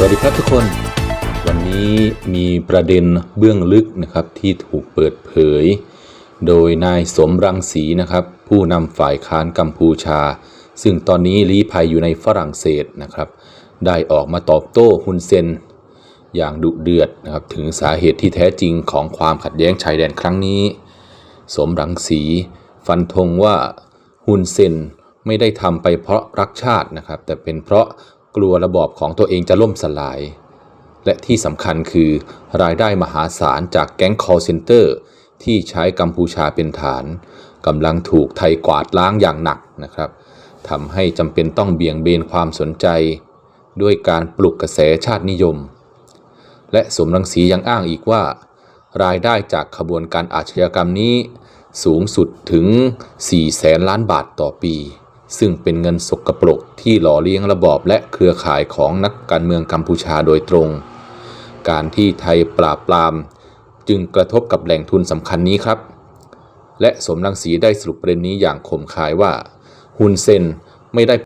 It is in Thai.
สวัสดีครับทุกคน วันนี้มีประเด็นเบื้องลึกนะครับที่ถูกเปิดเผย โดยนายสมรังสีนะครับ ผู้นำฝ่ายค้านกัมพูชา ซึ่งตอนนี้ลี้ภัยอยู่ในฝรั่งเศสนะครับ ได้ออกมาตอบโต้ฮุนเซน อย่างดุเดือดนะครับถึงสาเหตุที่แท้จริงของความขัดแย้งชายแดนครั้งนี้ สมรังสีฟันธงว่าฮุนเซนไม่ได้ทำไปเพราะรักชาตินะครับ แต่เป็นเพราะ กลัวระบอบของตัวเองจะล่มสลาย และที่สำคัญคือรายได้มหาศาลจากแก๊ง call center ที่ใช้กัมพูชาเป็นฐานกำลังถูกไทยกวาดล้างอย่างหนักนะครับทำให้จำเป็นต้องเบี่ยงเบนความสนใจ ด้วยการปลุกกระแสชาตินิยม และสมรังสียังอ้างอีกว่า รายได้จากขบวนการอาชญากรรมนี้ สูงสุดถึง 4 แสนล้านบาทต่อปี ซึ่งเป็นเงินสกปรกที่หล่อเลี้ยงระบอบและเครือข่ายของนักการเมืองกัมพูชาโดยตรง การที่ไทยปราบปราม จึงกระทบกับแหล่งทุนสำคัญนี้ครับ และสมรังสีได้สรุปประเด็นนี้อย่างคมคายว่าฮุนเซนไม่ได้